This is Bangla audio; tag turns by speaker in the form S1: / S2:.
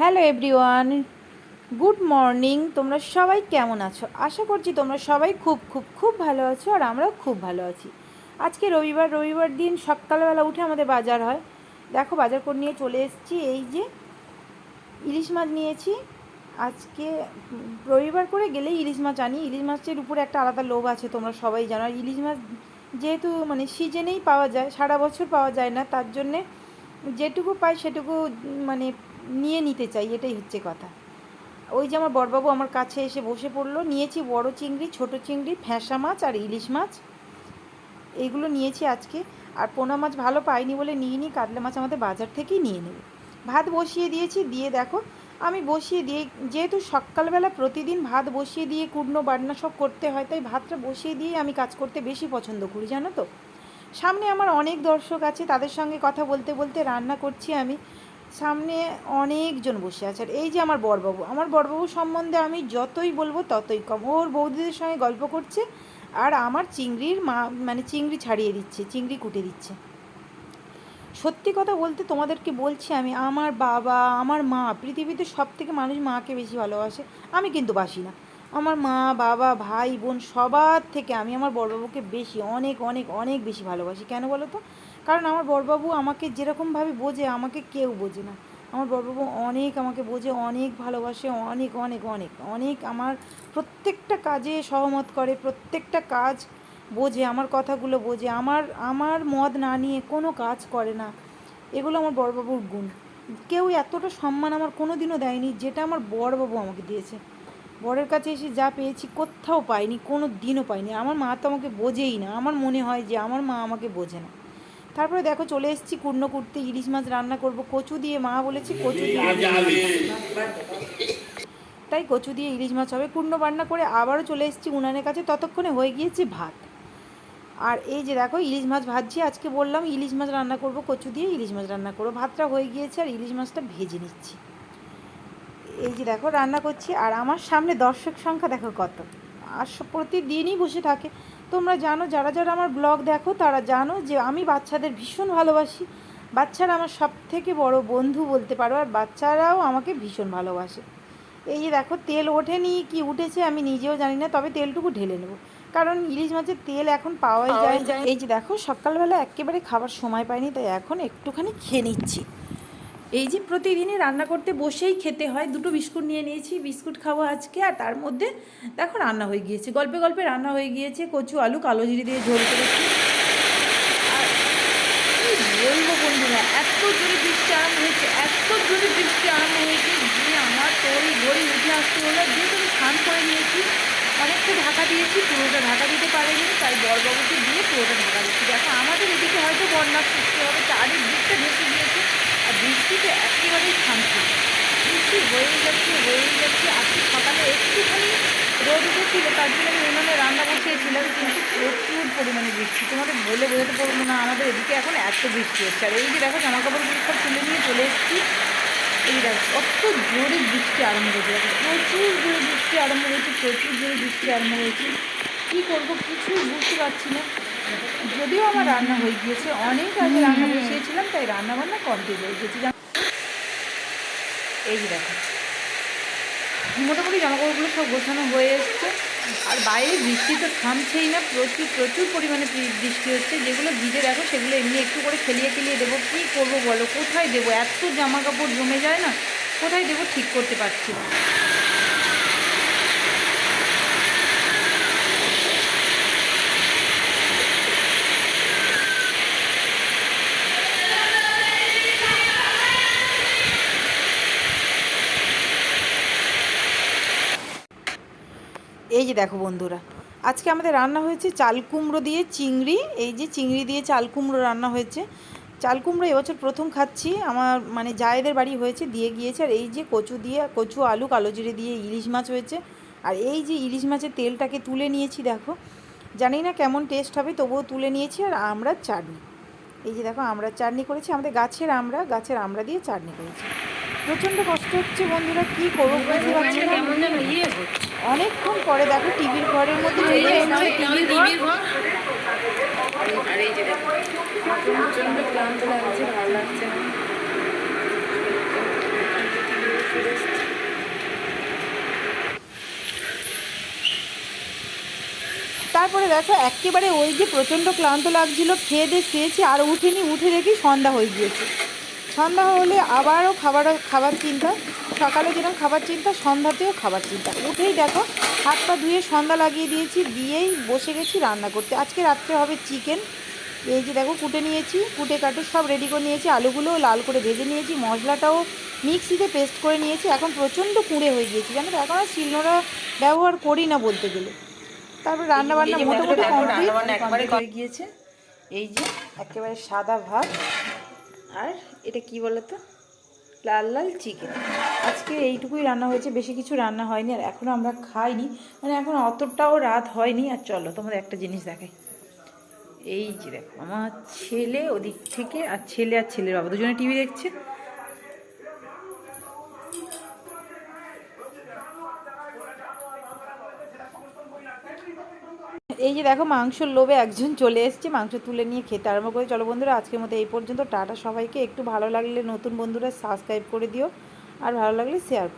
S1: Hello everyone, good morning. তোমরা সবাই কেমন আছো? আশা করছি তোমরা সবাই খুব খুব খুব ভালো আছো আর আমরাও খুব ভালো আছি। আজকে রবিবার রবিবার দিন সকালবেলা উঠে আমাদের বাজার হয়। দেখো বাজার করে নিয়ে চলে এসেছি। এই যে ইলিশ মাছ নিয়েছি। আজকে রবিবার করে গেলে ইলিশ মাছ আনি। ইলিশ মাছের উপরে একটা আলাদা লোভ আছে, তোমরা সবাই জানো। আর ইলিশ মাছ যেহেতু মানে সিজনেই পাওয়া যায়, সারা বছর পাওয়া যায় না, তার জন্যে যেটুকু পাই সেটুকু মানে নিয়ে নিতে চাই, এটাই হচ্ছে কথা। ওই যে আমার বড়বাবু আমার কাছে এসে বসে পড়ল, নিয়েছি বড় চিংড়ি, ছোট চিংড়ি ফ্যাঁসা মাছ আর ইলিশ মাছ। এইগুলো নিয়েছি আজকে, আর পোনা মাছ ভালো পাইনি বলে নিয়ে নিই কাতলা মাছ আমাদের বাজার থেকেই নিয়ে নেবে। ভাত বসিয়ে দিয়েছি, দিয়ে দেখো, আমি বসিয়ে দিয়ে, যেহেতু সকালবেলা প্রতিদিন ভাত বসিয়ে দিয়ে কুটনো বাটনা সব করতে হয়, তাই ভাতটা বসিয়ে দিয়ে আমি কাজ করতে বেশি পছন্দ করি, জানো তো? সামনে আমার অনেক দর্শক আছে, তাদের সঙ্গে কথা বলতে বলতে রান্না করছি আমি। সামনে অনেকজন বসে আছে। আর এই যে আমার বড়বাবু আমার বড়বাবু সম্বন্ধে আমি যতই বলব ততই কম। ওর বৌদিদের সঙ্গে গল্প করছে আর আমার চিংড়ির মা মানে চিংড়ি ছাড়িয়ে দিচ্ছে, চিংড়ি কুটে দিচ্ছে। সত্যি কথা বলতে তোমাদেরকে বলছি আমি, আমার বাবা, আমার মা পৃথিবীতে সব থেকে মানুষ মাকে বেশি ভালোবাসে। আমি কিন্তু বাসি না। আমার মা, বাবা, ভাই, বোন সবার থেকে আমি আমার বড়বাবুকে বেশি, অনেক অনেক অনেক বেশি ভালোবাসি। কেন বলো তো? কারণ আমার বড়বাবু আমাকে যেরকমভাবে বোঝে, আমাকে কেউ বোঝে না। আমার বড়বাবু অনেক আমাকে বোঝে, অনেক ভালোবাসে, অনেক অনেক অনেক অনেক আমার প্রত্যেকটা কাজে সহমত করে, প্রত্যেকটা কাজ বোঝে, আমার কথাগুলো বোঝে, আমার আমার মদ না নিয়ে কোনো কাজ করে না। এগুলো আমার বড়বাবুর গুণ। কেউ এতটা সম্মান আমার কোনো দিনও দেয়নি যেটা আমার বড়বাবু আমাকে দিয়েছে। বরের কাছে এসে যা পেয়েছি কোথাও পাইনি, কোনো দিনও পাইনি। আমার মা তো আমাকে বোঝেই না, আমার মনে হয় যে আমার মা আমাকে বোঝে না। তারপরে দেখো চলে এসেছি কুর্নো কুর্তে, ইলিশ মাছ রান্না করব। কচু দিয়ে মা বলেছে কচু দিয়ে তাই কচু দিয়ে ইলিশ মাছ হবে। কুর্নো রান্না করে আবারও চলে এসেছি উনানের কাছে। ততক্ষণে হয়ে গিয়েছে ভাত। আর এই যে দেখো ইলিশ মাছ ভাজছি, আজকে বললাম ইলিশ মাছ রান্না করব, কচু দিয়ে ইলিশ মাছ রান্না করব। ভাতটা হয়ে গিয়েছে আর ইলিশ মাছটা ভেজে নিচ্ছি। এই যে দেখো রান্না করছি, আর আমার সামনে দর্শক সংখ্যা দেখো কত। আর প্রতিদিনই বসে থাকে। তোমরা জানো যারা যারা আমার ব্লগ দেখো তারা জানো যে আমি বাচ্চাদের ভীষণ ভালোবাসি। বাচ্চারা আমার সব থেকে বড় বন্ধু বলতে পারো আর বাচ্চারাও আমাকে ভীষণ ভালোবাসে। এই যে দেখো তেল ওঠেনি কি উঠেছে আমি নিজেও জানি না তবে তেলটুকু ঢেলে নেব। কারণ ইলিশ মাছের তেল এখন পাওয়াই যায়। এই যে দেখো সকালবেলা একেবারে খাবার সময় পাইনি তাই এখন একটুখানি খেয়ে নিচ্ছি। এই যে প্রতিদিনই রান্না করতে বসেই খেতে হয়, দুটো বিস্কুট নিয়ে নিয়েছি, বিস্কুট খাব আজকে, আর তার মধ্যে দেখো রান্না হয়ে গিয়েছে, গল্পে গল্পে রান্না হয়ে গিয়েছে, কচু, আলু, কালো জিরি দিয়ে ঝোল করেছি। আর বলব বন্ধুরা, এত জোরে বৃষ্টি আরম্ভ হয়েছে, এত জোরে বৃষ্টি আরম্ভ হয়েছে যে আমার তরি ঘড়ি উঠে আসতে হলো যেহেতু আমি স্নান করে নিয়েছি, অনেকটা ঢাকা দিয়েছি, পুরোটা ঢাকা দিতে পারিনি, তাই বরবাবুকে দিয়ে পুরোটা ঢাকা দিচ্ছি। দেখো, আমাদের এদিকে হয়তো বন্যার সৃষ্টি হবে, চারিদিকটা ঢেকে গিয়েছে আর বৃষ্টিতে একেবারেই শান্তি। বৃষ্টি হয়েই যাচ্ছে হয়েই যাচ্ছে। আজকে সকালে একটুখানি রোদ উঠেছিল, তার জন্য আমি উনুনে রান্না বসিয়েছিলাম, কিন্তু প্রচুর পরিমাণে বৃষ্টি। তোমাদের বলে বোঝাতে পারব না, আমাদের এদিকে এখন এত বৃষ্টি হচ্ছে। আর এই যে দেখো কাপড়গুলো সব তুলে নিয়ে চলে এসেছি। এই দেখো, কত জোরে বৃষ্টি আরম্ভ হয়েছে। প্রচুর জোরে বৃষ্টি আরম্ভ হয়েছে, প্রচুর জোরে বৃষ্টি আরম্ভ হয়েছে। কী করব, কিছুই বুঝতে পারছি না। যদিও আমার রান্না হয়ে গিয়েছে অনেক আগে রান্না বসিয়েছিলাম তাই রান্না বান্না কমপ্লিট হয়ে গেছে? এই যে দেখো। মোটামুটি জামাকাপড়গুলো সব গোছানো হয়ে এসছে। আর বাইরে বৃষ্টি তো থামছেই না প্রচুর প্রচুর পরিমাণে বৃষ্টি হচ্ছে। যেগুলো ভিজে দেখো সেগুলো এমনি একটু করে খেলিয়ে খেলিয়ে দেবো। কী করব বলো? কোথায় দেবো? এত জামা কাপড় জমে যায় না কোথায় দেবো ঠিক করতে পারছি না। এই যে দেখো বন্ধুরা, আজকে আমাদের রান্না হয়েছে চাল কুমড়ো দিয়ে চিংড়ি, এই যে চিংড়ি দিয়ে চাল কুমড়ো রান্না হয়েছে। চাল কুমড়ো এবছর প্রথম খাচ্ছি, আমার মানে জায়েদের বাড়ি হয়েছে, দিয়ে গিয়েছে, আর এই যে কচু দিয়ে, কচু, আলু, কালো জিরে দিয়ে ইলিশ মাছ হয়েছে। আর এই যে ইলিশ মাছের তেলটাকে তুলে নিয়েছি দেখো, জানি না কেমন টেস্ট হবে, তবুও তুলে নিয়েছি, আর আমরা চাটনি। এই যে দেখো, আমরা চাটনি করেছি, আমাদের গাছের আমরা গাছের আমরা দিয়ে চাটনি করেছি। প্রচণ্ড কষ্ট হচ্ছে বন্ধুরা, কী করব বুঝতে পারছি না। অনেকক্ষণ পরে দেখো টিভির ঘরের মধ্যে
S2: না। তারপরে দেখো
S1: একেবারে ওই যে প্রচণ্ড ক্লান্ত লাগছিল খেয়ে দিয়ে খেয়েছি আর উঠিনি উঠে দেখি সন্ধ্যা হয়ে গিয়েছে। সন্ধ্যা হলে আবারও খাবার খাবার চিন্তা। সকালে যেরকম খাবার চিন্তা সন্ধ্যাতেও খাবার চিন্তা। উঠেই দেখো হাত পা ধুয়ে সন্ধ্যা লাগিয়ে দিয়েছি দিয়েই বসে গেছি রান্না করতে। আজকে রাত্রে হবে চিকেন। এই যে দেখো কুটে নিয়েছি কুটে কাটে সব রেডি করে নিয়েছি আলুগুলোও লাল করে ভেজে নিয়েছি মশলাটাও মিক্সিতে পেস্ট করে নিয়েছি। এখন প্রচণ্ড কুঁড়ে হয়ে গিয়েছি জানো তো? এখন আর শিলনোড়া ব্যবহার করি না বলতে গেলে। তারপর রান্না বান্না মোটামুটি কমপ্লিট
S2: রান্নাবান্না একেবারে
S1: হয়ে গিয়েছে। এই যে একেবারে সাদা ভাত। আর এটা কি বলো তো লাল লাল চিকেন আজকে এইটুকুই রান্না হয়েছে, বেশি কিছু রান্না হয়নি আর এখনও আমরা খাইনি। মানে এখন অতটাও রাত হয়নি। আর চলো, তোমাদের একটা জিনিস দেখাই। এই যে দেখো, আমার ছেলে ওদিক থেকে আর ছেলে আর ছেলের বাবা, দুজনে টিভি দেখছে। এই যে দেখো মাংসর লোভে একজন চলে এসছে, মাংস তুলে নিয়ে খেতে আরম্ভ করে। চলো বন্ধুরা, আজকের মতো এই পর্যন্ত। টাটা সবাইকে। একটু ভালো লাগলে নতুন বন্ধুরা সাবস্ক্রাইব করে দিও। আর ভালো লাগলে শেয়ার করো।